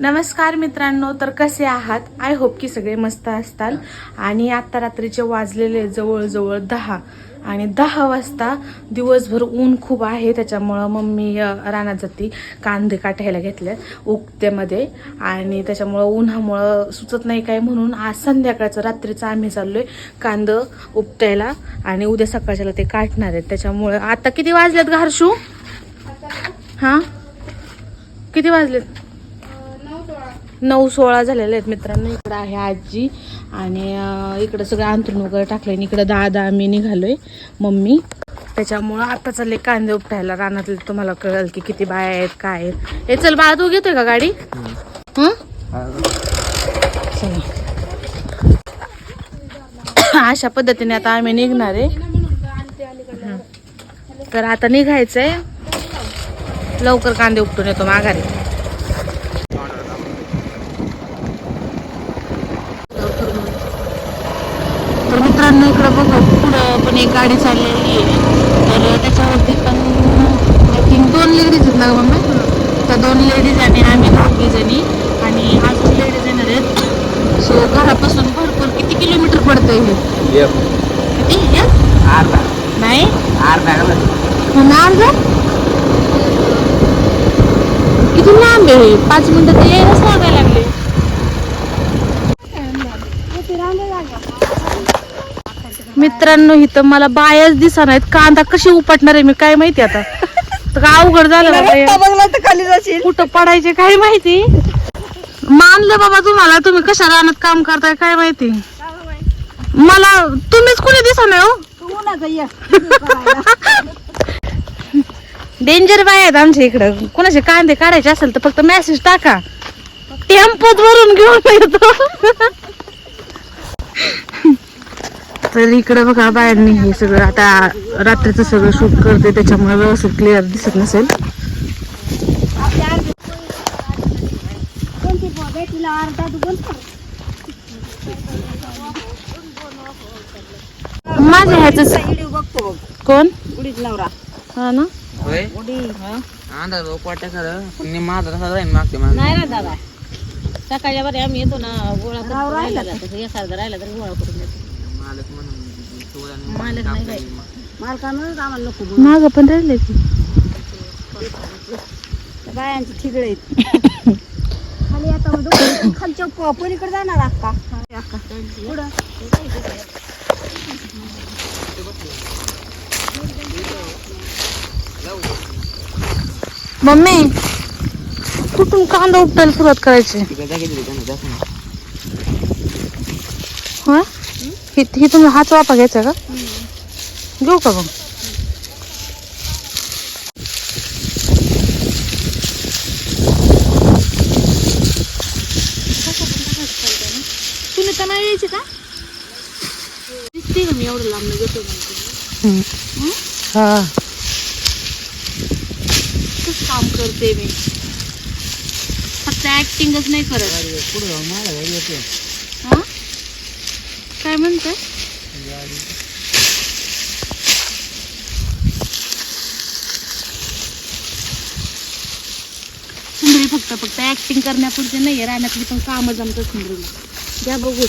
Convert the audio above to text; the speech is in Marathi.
नमस्कार मित्रांनो तर कसे आहात? आय होप की सगळे मस्त असताल. आणि आत्ता रात्रीचे वाजलेले जवळजवळ दहा. आणि दहा वाजता दिवसभर ऊन खूप आहे त्याच्यामुळं मम्मी रानात जाती कांदे काटायला घेतले उकत्यामध्ये. आणि त्याच्यामुळं उन्हामुळं सुचत नाही काय म्हणून आज संध्याकाळचं रात्रीचं आम्ही चाललो आहे कांदं उपटायला आणि उद्या सकाळच्याला ते काटणार आहेत. त्याच्यामुळं आता किती वाजलेत घारशू? हां? किती वाजलेत? नऊ सोळा झालेले आहेत मित्रांनो. इकडं आहे आजी आणि इकडं सगळं अंतरून वगैरे टाकलंय आणि इकडं दादा मी निघालोय मम्मी. त्याच्यामुळं आता चालले कांदे उपटायला रानातले तुम्हाला कळेल की किती बाया आहेत काय आहेत. हे चल बाळा तू घेतोय का गाडी? हं? चला. अशा पद्धतीने आता आम्ही निघणार आहे. तर आता निघायचंय. लवकर कांदे उपटून येतो माघारी तर मित्रांनो इकडं बघा पुढं पण एक गाडी चाललेली आहे. तर त्याच्यावरती पण आय थिंक दोन लेडीज आहेत ना मम्मी? त्या दोन लेडीज आणि आम्ही दोघी जणी. आणि अजून लेडीज येणार आहेत सो घरापासून भरपूर किती किलोमीटर पडतंय हे? किती? एक? नाही? ना अर्धा? किती लांब आहे? पाच मिनिटं तर यायलाच लागायला लागले. मित्रांनो इथं मला बायाच दिसा नाहीत. कांदा कशी उपटणार आहे मी काय माहिती आता? तर का अवघड झालं खाली जाशील. कुठं पडायचे काय माहिती? मानलं बाबा तुम्हाला तुम्ही कशा रानात काम करताय काय माहिती? मला तुम्हीच कुणी दिसा नाही हो? ये डेंजर बाय आहेत आमच्या इकडं. कोणाचे कांदे काढायचे असेल तर फक्त मेसेज टाका. टेम्पोत भरून घेऊन येतो. तर इकडे बघा बायांनी हे सगळं आता रात्रीचं सगळं शूट करते त्याच्यामुळे व्यवस्थित क्लिअर दिसत नसेल. माझ्या ह्याच कोण? उडीत नवरा हा? ना नाही ना दादा. सकाळच्या बरे आम्ही येतो ना गोळा राहिला तरी गोळा करून देतो. मालक म्हणून सोळा आणि मालक नाही काय मालकानं आम्हाला नको बोलू. माग पण राहिले की त्या बायांची ठिगळे आहेत. खाली आता मग खालच्या प- पलीकडे जाणार अक्का. अक्का. पुढं. मम्मी कुठून कांदा उपटायला सुरुवात करायची? तिकडे जा गेली त्यानं जास्त नाही. हा? ही ही तुम्ही हाच वापा घ्यायचा का? घेऊ का मग? नाही यायचे का? दिसते का मी एवढं लांब घेतो हा? खूप काम करते मी. फक्त ऍक्टिंगच नाही करत. पुढं मला गाडी येते. हा काय म्हणताय? सुंदरी फक्त फक्त ऍक्टिंग करण्यापुरते नाही रानातली पण काम जमतात सुंदरीला. द्या बघून.